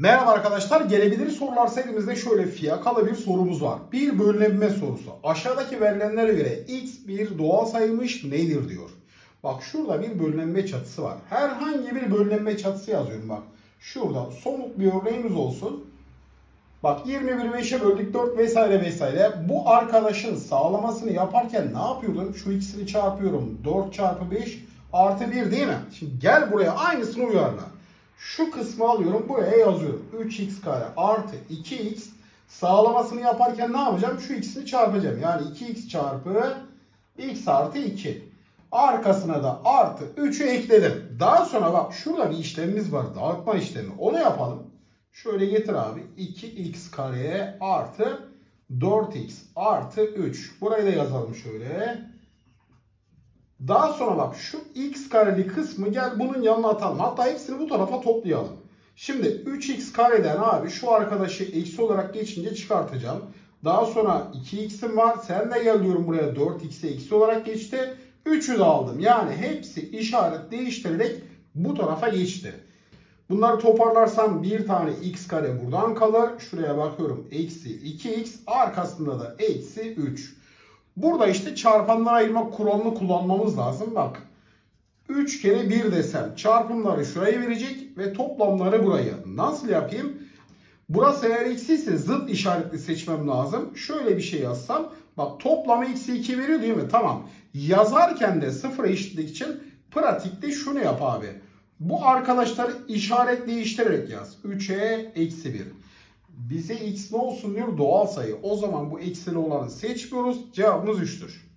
Merhaba arkadaşlar. Gelebilir sorular serimizde şöyle fiyakalı bir sorumuz var. Bir bölünebilme sorusu. Aşağıdaki verilenlere göre x bir doğal sayıymış nedir diyor. Bak şurada bir bölünebilme çatısı var. Herhangi bir bölünebilme çatısı yazıyorum bak. Şurada somut bir örneğimiz olsun. Bak 21 5'e böldük 4 vesaire vesaire. Bu arkadaşın sağlamasını yaparken ne yapıyordum? Şu ikisini çarpıyorum. 4 çarpı 5 artı 1 değil mi? Şimdi gel buraya aynısını uyarla. Şu kısmı alıyorum buraya yazıyorum. 3x kare artı 2x sağlamasını yaparken ne yapacağım? Şu ikisini çarpacağım. Yani 2x çarpı x artı 2. Arkasına da artı 3'ü ekledim. Daha sonra bak şurada bir işlemimiz var. Dağıtma işlemi. Onu yapalım. Şöyle getir abi. 2x kareye artı 4x artı 3. Burayı da yazalım şöyle. Daha sonra bak şu x kareli kısmı gel bunun yanına atalım. Hatta hepsini bu tarafa toplayalım. Şimdi 3x kareden abi şu arkadaşı eksi olarak geçince çıkartacağım. Daha sonra 2x'im var. Sen de gel diyorum buraya 4x'i eksi olarak geçti. 3'ü de aldım. Yani hepsi işaret değiştirerek bu tarafa geçti. Bunları toparlarsam bir tane x kare buradan kalır. Şuraya bakıyorum. Eksi 2x. Arkasında da eksi 3. Burada işte çarpanlara ayırma kuralını kullanmamız lazım. Bak 3 kere 1 desem çarpımları şuraya verecek ve toplamları buraya. Nasıl yapayım? Burası eğer eksi ise zıt işaretli seçmem lazım. Şöyle bir şey yazsam. Bak toplamı eksi 2 veriyor değil mi? Tamam. Yazarken de sıfıra eşitlik için pratikte şunu yap abi. Bu arkadaşları işaret değiştirerek yaz. 3'e eksi 1. Bize x ne olsun diyor? Doğal sayı. O zaman bu eksili olanı seçmiyoruz. Cevabımız 3'tür.